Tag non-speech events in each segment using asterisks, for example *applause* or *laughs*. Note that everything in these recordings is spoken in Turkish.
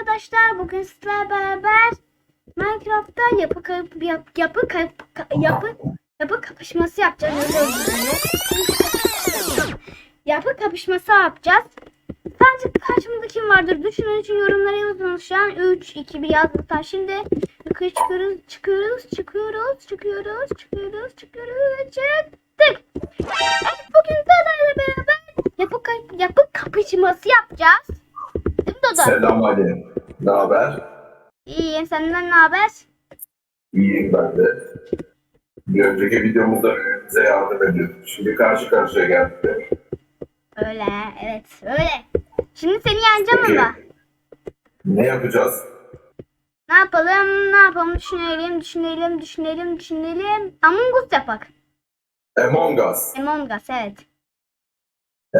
Arkadaşlar. Bugün sizlerle beraber Minecraft'ta yapı kayıp yap, yapı kayıp ka- yapı yapı kapışması yapacağız. Yapı kapışması yapacağız. Bence karşımızda kim vardır? Düşünün için yorumlara yazınız. Şu an 3 2 1 yazdıktan şimdi yukarı çıkıyoruz, çıkıyoruz, çıkıyoruz, çıkıyoruz, çıkıyoruz, çıkıyoruz ve çıktık. Evet bugün Dada'yla beraber yapı yapı kapışması yapacağız. Dodo? Selam Ali. Ne haber? İyiyim. Senden ne haber? İyiyim ben de. Bir önceki videomuzda birbirimize yardım ediyorduk. Şimdi karşı karşıya geldik. Öyle. Evet. Öyle. Şimdi seni yeneceğim Peki. ama. Ne yapacağız? Ne yapalım? Ne yapalım? Düşünelim, düşünelim, düşünelim, düşünelim. Among Us yapak. Among Us. Among Us evet.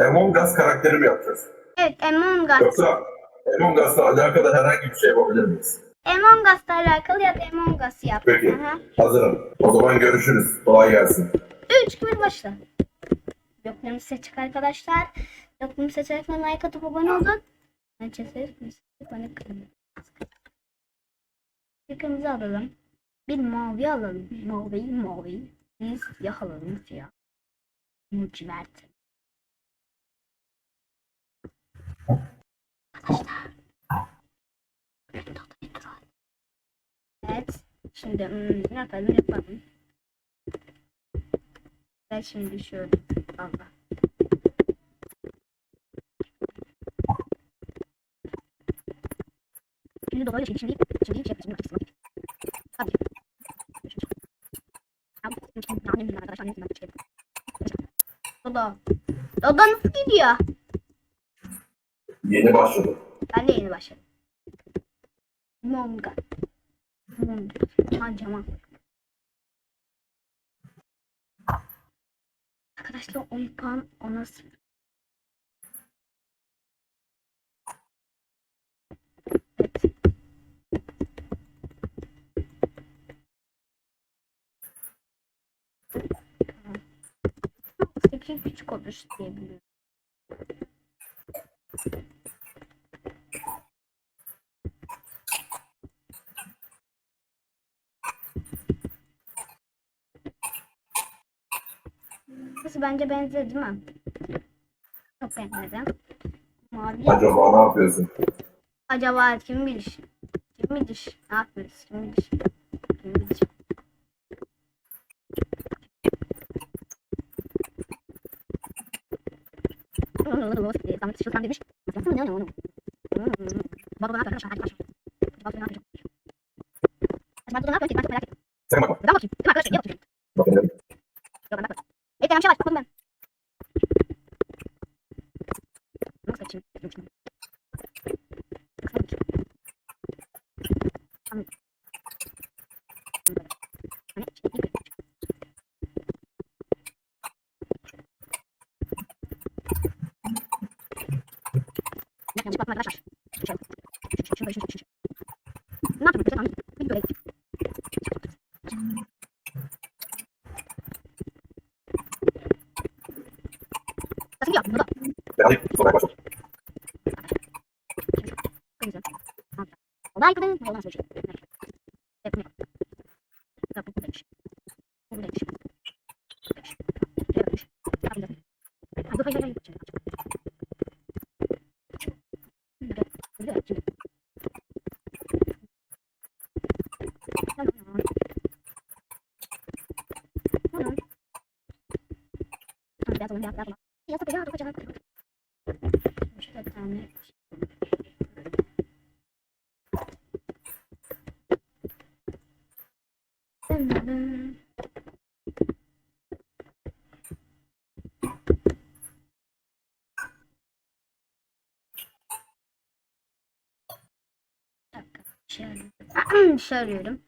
Among Us karakteri mi yapacağız? Evet Among Us. Yoksa Among Us'la alakalı herhangi bir şey yapabilir miyiz? Among Us'la alakalı ya da Among Us yap. Peki. Aha. Hazırım. O zaman görüşürüz. Kolay gelsin. 3 gibi başla. Yoklarımı seçecek arkadaşlar. Yoklarımı seçerken like atıp abone olun. Ben çeserim. Bana kırmızı. Kırmızı alalım. Bir mavi alalım. Mavi mavi. Bir siyah alalım siyah. Mucivert. Evet. Şimdi hmm, ne yapalım yapalım. Ben şimdi şöyle Allah. Şimdi dolayı şimdi şimdi şimdi şey yapacağım. Şimdi Tabii. Abi, şimdi annem bilmem arkadaşlar annem bilmem bir şey yapıyor. Dodo. Dodo nasıl gidiyor? Yeni başladım. Ben de yeni başladım. Monga. Monga. Hancama. Arkadaşlar 10 puan ona. Evet. Küçük olur diye. Burası bence benziyor değil mi? Çok benzedi. Mavi. Acaba ne yapıyorsun? Acaba kim bilir? Kim bilir? Ne yapıyoruz? Kim bilir? Kim bilir? Tam sıçılsam demiş. Nasıl ne onu? Baba ne yapıyor? Hadi başla. Baba ne yapıyor? Acaba ne yapıyor? Yang cepat merasa. Biraz alın, biraz alın. Yasak bir daha çok acaba. Şurada bir tane şey arıyorum.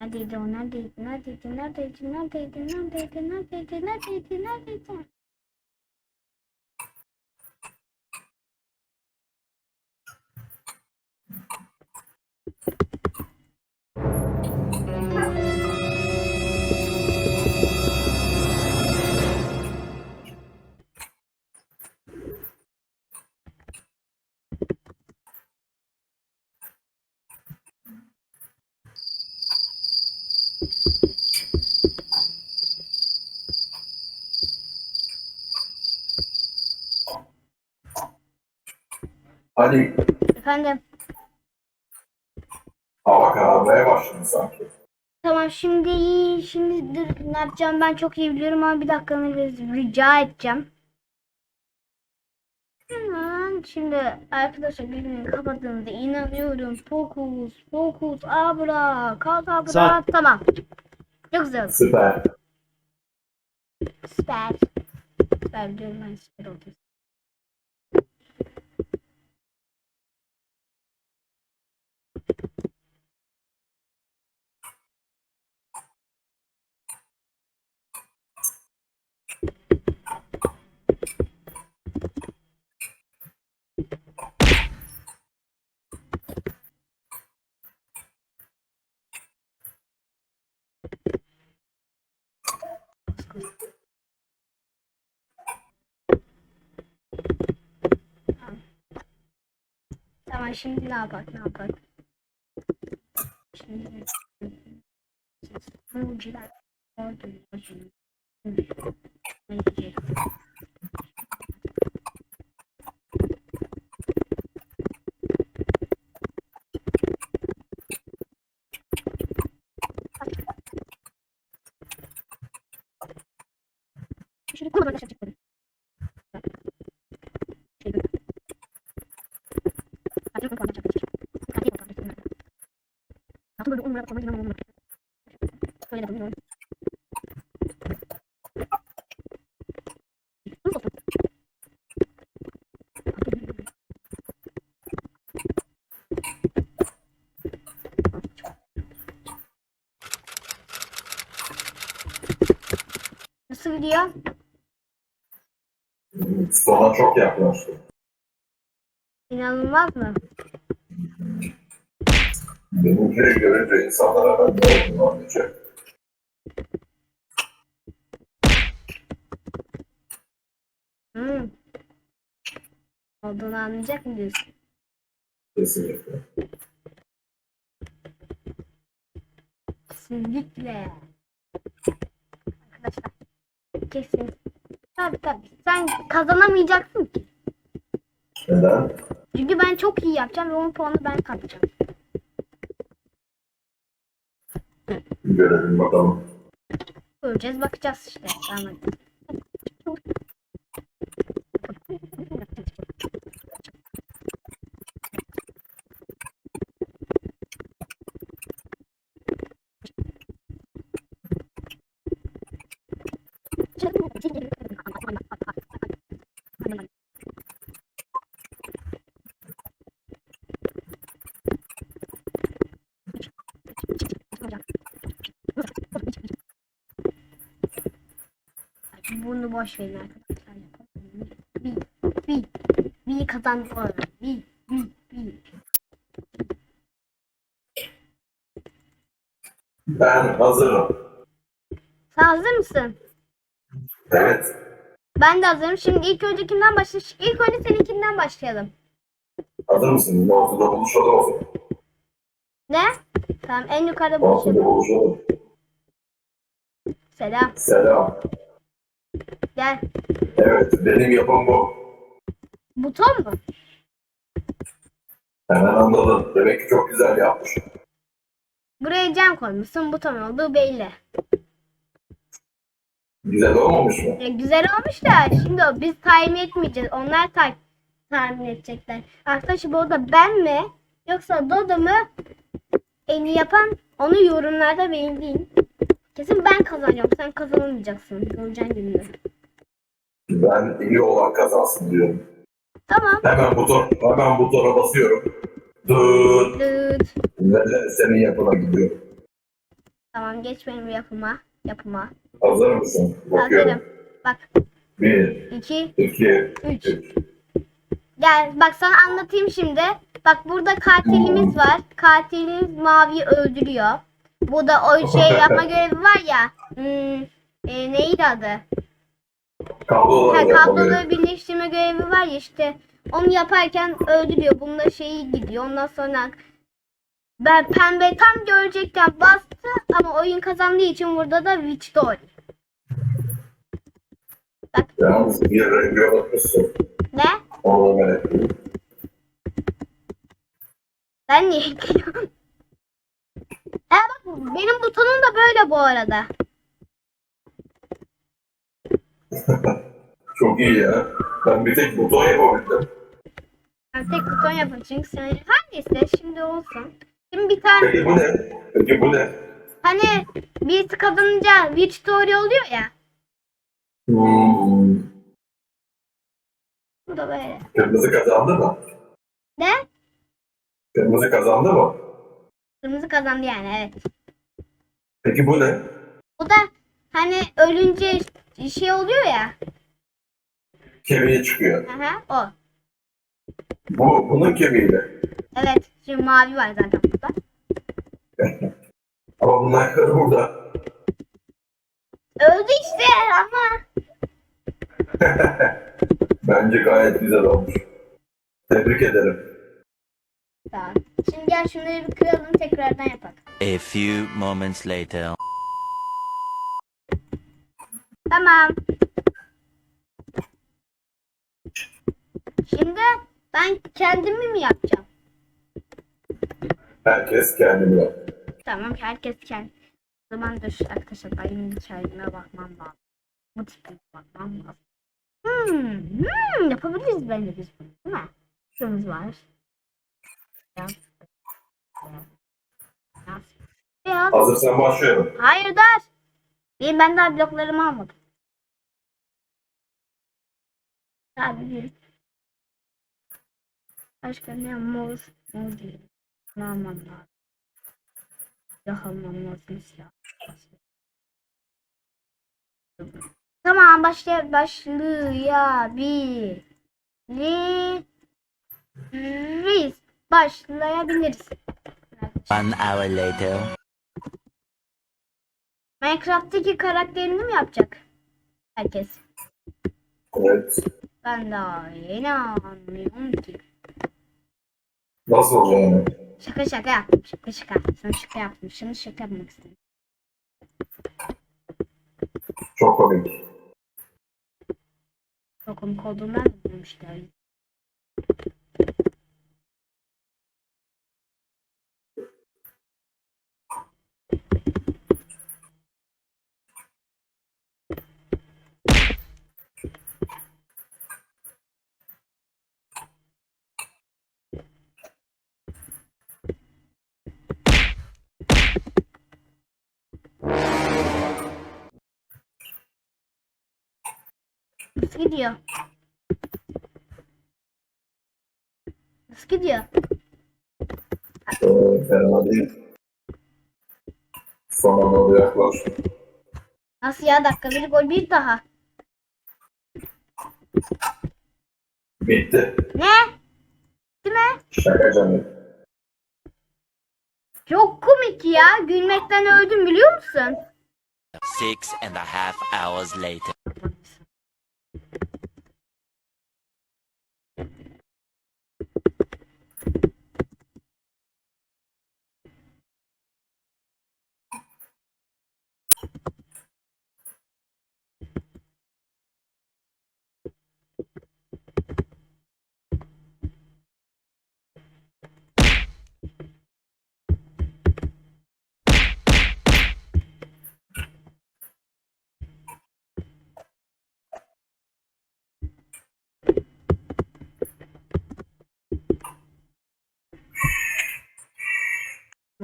Neredeydi o? Neredeydi? Neredeydi? Neredeydi? Neredeydi? Neredeydi? Neredeydi? Neredeydi? Neredeydi? Ali Efendim. hava kararmaya başladı sanki. Tamam şimdi iyi. Şimdi dur, ne yapacağım ben çok iyi biliyorum ama bir dakikanı rica edeceğim. Hemen şimdi arkadaşlar bilmeyin kapattığınızda inanıyorum. Fokus, fokus, abra, kalk abra. Saat. Tamam. Çok güzel. Süper. Süper. Süper diyorum ben süper oldu. Tamam şimdi ne yapak ne yapak. Şimdi Muciler gördüm gözüm. Neydi? Şöyle Nasıl gidiyor? Sona çok yaklaştı. İnanılmaz mı? Benimkileri görünce insanlara ben ne olduğunu anlayacak. Hmm. Olduğunu anlayacak mı diyorsun? Kesinlikle. Kesinlikle. Arkadaşlar. Kesin. Tabii tabii. Sen kazanamayacaksın ki. Neden? Çünkü ben çok iyi yapacağım ve 10 puanı ben kapacağım. Görelim bakalım. Göreceğiz bakacağız işte. Tamam. Bunu boş verin arkadaşlar. Bir, bir, bir kazandık orada. Bir, bir, bir. Ben hazırım. Sen hazır mısın? Evet. Ben de hazırım. Şimdi ilk önce kimden başlayalım? İlk önce seninkinden başlayalım. Hazır mısın? Mouse'da buluşalım o zaman. Ne? Tamam en yukarıda buluşalım. Mouse'da buluşalım. Selam. Selam. Gel. Evet, benim yapım bu. Buton mu? Hemen anladın. Demek ki çok güzel yapmış. Buraya cam koymuşsun. Buton olduğu belli. Güzel olmamış mı? Ya güzel olmuş da şimdi o biz tahmin etmeyeceğiz. Onlar ta tahmin edecekler. Arkadaşlar bu arada ben mi yoksa Dodo mu en iyi yapan onu yorumlarda belirleyin. Kesin ben kazanacağım. Sen kazanamayacaksın. Göreceksin gününü. Ben iyi olan kazansın diyorum. Tamam. Hemen buton, hemen butona basıyorum. Dıt. Dıt. Ve senin yapına gidiyorum. Tamam geç benim yapıma. Yapıma. Hazır mısın? Bakıyorum. Hazırım. Bak. Bir, 2 iki, 3 üç. Gel bak sana anlatayım şimdi. Bak burada katilimiz var. Katilimiz maviyi öldürüyor. Bu da o *laughs* şey yapma görevi var ya. Hmm, e, neydi adı? Kabloları Ha, kabloları birleştirme görevi var ya işte. Onu yaparken öldürüyor. Bunda şeyi gidiyor. Ondan sonra ben pembe tam görecekken bastı ama oyun kazandığı için burada da victory. Yalnız bir rengi unutmuşsun. Ne? Onu ben. Ben niye ekliyorum? E bak benim butonum da böyle bu arada. *laughs* Çok iyi ya. Ben bir tek buton yapabildim. Ben tek buton yapın çünkü sen... Her neyse şimdi olsun. Şimdi bir tane Peki bu ne? Peki bu ne? hani birisi kazanınca bir story oluyor ya. Hmm. Bu da böyle. Kırmızı kazandı mı? Ne? Kırmızı kazandı mı? Kırmızı kazandı yani evet. Peki bu ne? Bu da hani ölünce şey oluyor ya. Kemiği çıkıyor. Aha, o. Bu bunun kemiği mi? Evet. Şimdi mavi var zaten burada. *laughs* Ama bunlar kırı burada. Öldü işte ama. *laughs* Bence gayet güzel olmuş. Tebrik ederim. Tamam. Şimdi gel şunları bir kıralım tekrardan yapalım. A few moments later. Tamam. Şimdi ben kendimi mi yapacağım? Herkes kendini yaptı. Tamam herkes kendi. O zaman dur arkadaşlar benim kendime bakmam lazım. Bu tipe bakmam lazım. Hmm, hmm, yapabiliriz bence biz bunu değil mi? Şunumuz var. Beyaz. Hazırsan başlıyorum. Hayır dur. Benim ben daha bloklarımı almadım. Abi bir. Başka ne mor? Mor değil. Ne almam lazım? Silah almam lazım silah. Tamam başla başlayabiliriz. Başlayabiliriz. One hour later. Minecraft'taki karakterini mi yapacak? Herkes. Evet. Ben daha yeni anlıyorum ki. Nasıl olacağını? Şaka şaka yaptım. Şaka şaka. Sana şaka yaptım. Şimdi şaka yapmak istedim. Çok komik. Çok komik olduğundan da bilmişler. Nasıl gidiyor? Nasıl gidiyor? Ee, fena değil. Son anda yaklaştım. Nasıl ya dakika bir gol bir daha. Bitti. Ne? Değil mi? Şaka canım. Çok komik ya. Gülmekten öldüm biliyor musun? Six and a half hours later.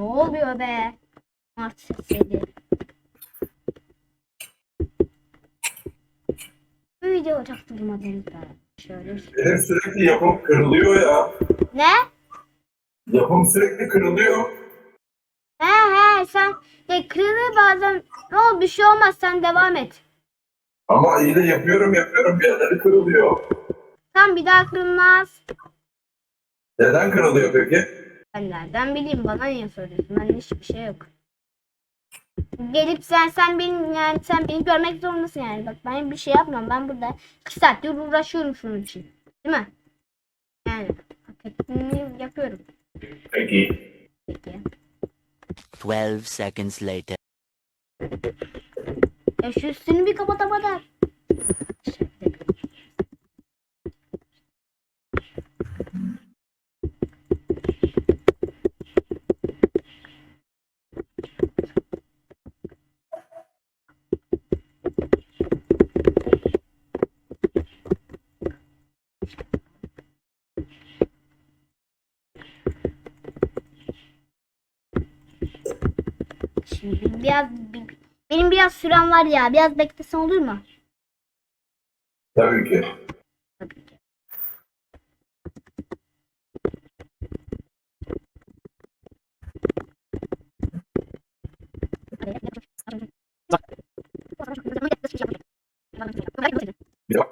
Ne oluyor be? Mart sesleri. Bu video durmadığını da şöyle. Benim sürekli yapım kırılıyor ya. Ne? Yapım sürekli kırılıyor. He he sen ya kırılır bazen. Ne oldu bir şey olmaz sen devam et. Ama iyi de yapıyorum yapıyorum bir yerleri kırılıyor. Tam bir daha kırılmaz. Neden kırılıyor peki? Ben nereden bileyim bana niye soruyorsun? Ben hiçbir şey yok. Gelip sen sen beni yani sen beni görmek zorundasın yani. Bak ben bir şey yapmıyorum. Ben burada iki saattir uğraşıyorum şunun için. Değil mi? Yani hak ettiğimi yapıyorum. Peki. Peki. Twelve seconds later. Ya şu üstünü bir kapatamadan. şimdi. Biraz bi- benim biraz sürem var ya. Biraz beklesen olur mu? Tabii ki. Tabii ki. Bir bak.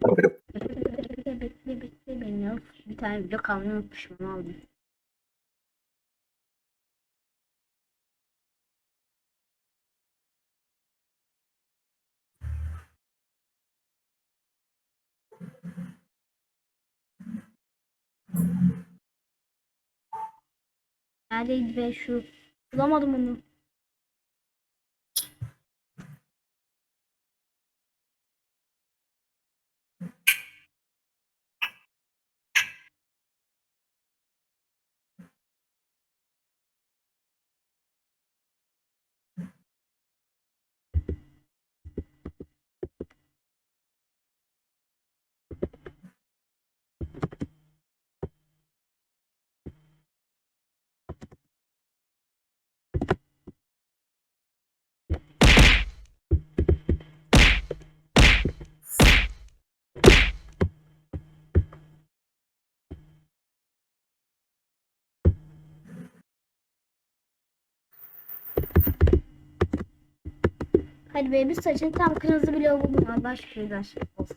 Tamam, peki. Bekle bekle bekle beni al. Video kalmayı unutmuşum onu aldım. Neredeydi be şu? Bulamadım onu. Hadi be bir saçın tam kırmızı bile buldum. Allah şükürler olsun.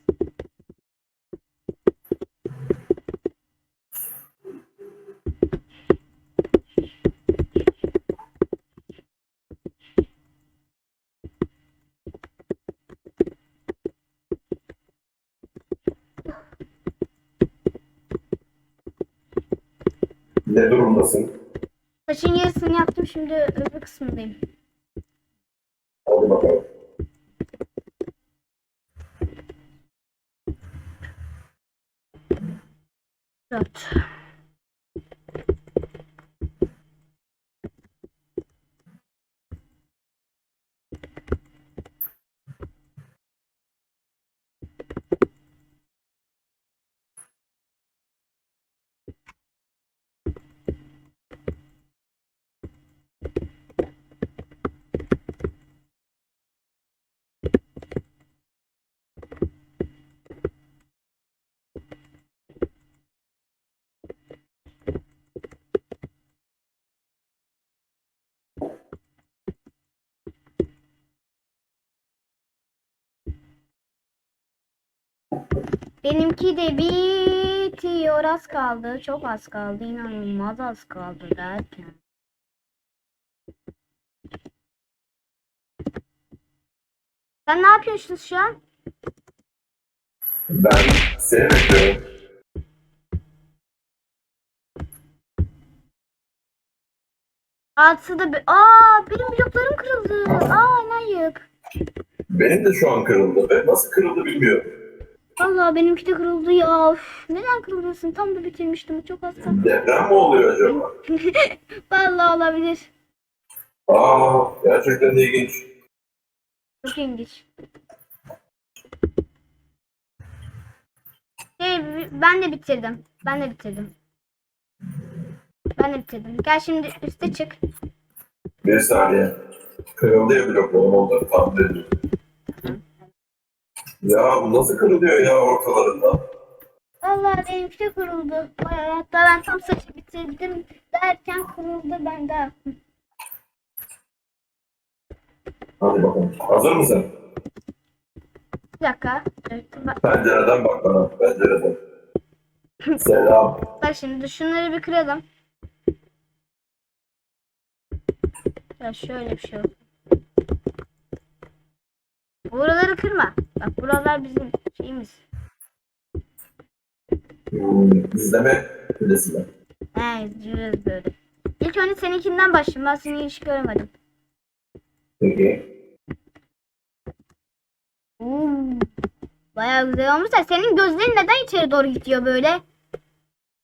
Ne durumdasın? Saçın yarısını yaptım şimdi öbür kısmındayım. Dört. Benimki de bitiyor az kaldı. Çok az kaldı. İnanılmaz az kaldı derken. Sen ne yapıyorsun şu an? Ben seni bekliyorum. Altıda bir... Aa benim bloklarım kırıldı. Aa ne ayıp. Benim de şu an kırıldı ve nasıl kırıldı bilmiyorum. Vallahi benimki de kırıldı ya. Üf, neden kırılıyorsun? Tam da bitirmiştim. Çok az kaldı. Deprem mi oluyor acaba? *laughs* Vallahi olabilir. Aa, gerçekten ilginç. Çok ilginç. Şey, ben de bitirdim. Ben de bitirdim. Ben de bitirdim. Gel şimdi üste çık. Bir saniye. Kırıldı ya bloklarım onları tahmin ediyorum. Ya bu nasıl kırılıyor ya ortalarında? Vallahi benimki. Bayağı hatta ben tam saçı bitirdim derken kırıldı ben de. Hadi bakalım. Hazır mısın? Bir dakika. Pencereden bak bana. Pencereden. Selam. bak şimdi şunları bir kıralım. Ya şöyle bir şey olsun. Buraları kırma. Bak buralar bizim şeyimiz. İzleme kulesinden. He izliyoruz böyle. İlk önce seninkinden başlayayım. Ben seni hiç göremedim. Peki. Oo, bayağı güzel olmuş da senin gözlerin neden içeri doğru gidiyor böyle?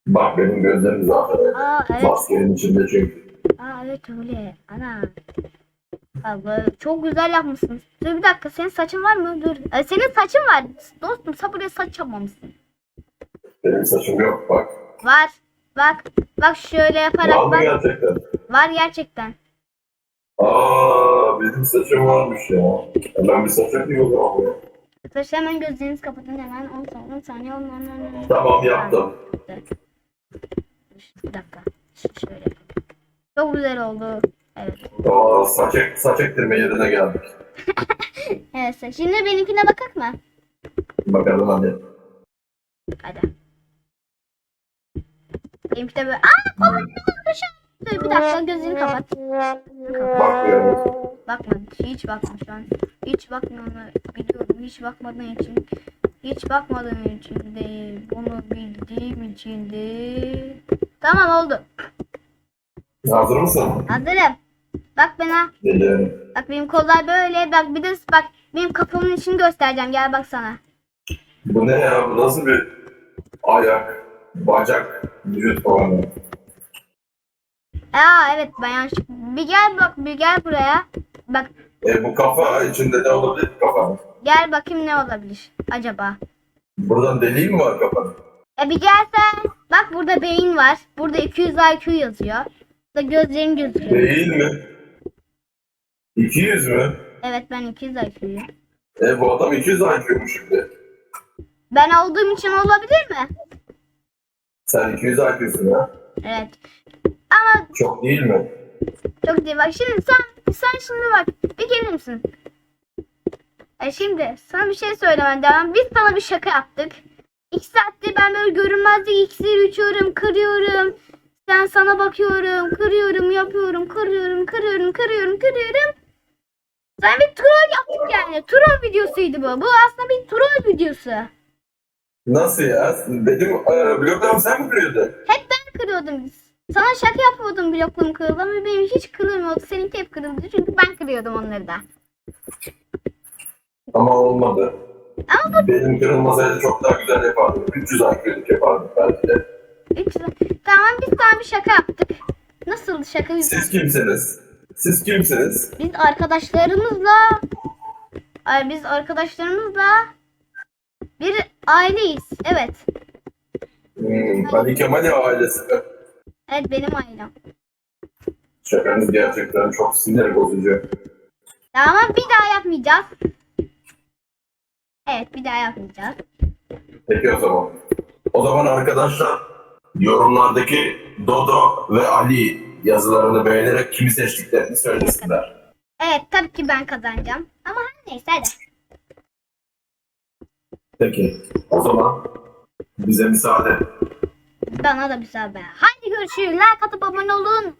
Bak benim gözlerim zaten. Aa evet. Maskenin içinde çünkü. Aa evet öyle. Ana. Allah çok güzel yapmışsın. Dur bir dakika senin saçın var mı? Dur. E, senin saçın var. Dostum sen buraya saç yapmamışsın. Benim saçım yok bak. Var. Bak. Bak şöyle yaparak Var mı bak. gerçekten? Var gerçekten. Aa benim saçım varmış ya. Ben bir saç yapayım o zaman. ya. Arkadaşlar hemen gözlerinizi kapatın hemen 10 saniye 10 saniye 10 10 10 10. Tamam yaptım. Bir dakika. Şöyle yapalım. Çok güzel oldu. Evet. Aa, saç, ek- saç ektirme yerine geldik. *laughs* Evet. Şimdi benimkine bakak mı? Bakalım hadi. Hadi. Benimki de böyle. Aa kolum Dur bir dakika gözünü kapat. Bakıyorum. Bakma. Hiç bakma şu an. Hiç bakmıyorum. Biliyorum. Hiç bakmadığın için. Hiç bakmadığım için değil. Bunu bildiğim için değil. Tamam oldu. Hazır mısın? Hazırım. Bak bana. Bak benim kollar böyle. Bak bir de bak benim kafamın içini göstereceğim. Gel bak sana. Bu ne ya? Bu nasıl bir ayak, bacak, vücut falan? Aa evet yanlış. Bir gel bak bir gel buraya. Bak E bu kafa içinde ne olabilir kafanın? gel bakayım ne olabilir acaba. Buradan deliği mi var kafanın? E bir gelsen. Bak burada beyin var. Burada 200 IQ yazıyor. Burada gözlerin gözüküyor. Değil mi? 200 mü? Evet ben 200 IQ'yum. E bu adam 200 IQ'muş şimdi. Ben olduğum için olabilir mi? Sen 200 IQ'sun ha? Evet. Ama Çok değil mi? çok değil. Bak şimdi sen sen şimdi bak. Bir gelir misin? E şimdi sana bir şey söylemem devam. Biz sana bir şaka yaptık. İki saattir ben böyle görünmezlik iksir içiyorum, kırıyorum. Sen sana bakıyorum, kırıyorum, yapıyorum, kırıyorum, kırıyorum, kırıyorum, kırıyorum. Sen bir troll yaptık yani. Troll videosuydu bu. Bu aslında bir troll videosu. Nasıl ya? Benim e, bloklarımı sen mi kırıyordun? Hep ben kırıyordum. Sana şaka yapıyordum bloklum kırıldı ama benim hiç kırılmıyordu. Seninki hep kırıldı çünkü ben kırıyordum onları da. Ama olmadı. Ama Benim kırılmasaydı çok daha güzel yapardım. 300 IQ'luk yapardım belki de. bu üç Tamam biz sana bir şaka yaptık. Nasıl şaka? Siz kimsiniz? Siz kimsiniz? biz arkadaşlarımızla Ay, biz arkadaşlarımızla bir aileyiz. Evet. Hmm, Ali Kemal'i ailesi mi? Evet benim ailem. Şakanız gerçekten çok sinir bozucu. Tamam bir daha yapmayacağız. Evet bir daha yapmayacağız. Peki o zaman. O zaman arkadaşlar yorumlardaki Dodo ve Ali yazılarını beğenerek kimi seçtiklerini söylesinler. Evet tabii ki ben kazanacağım. Ama her neyse hadi. Peki o zaman bize müsaade. Bana da müsaade. Haydi görüşürüz. Like atıp abone olun.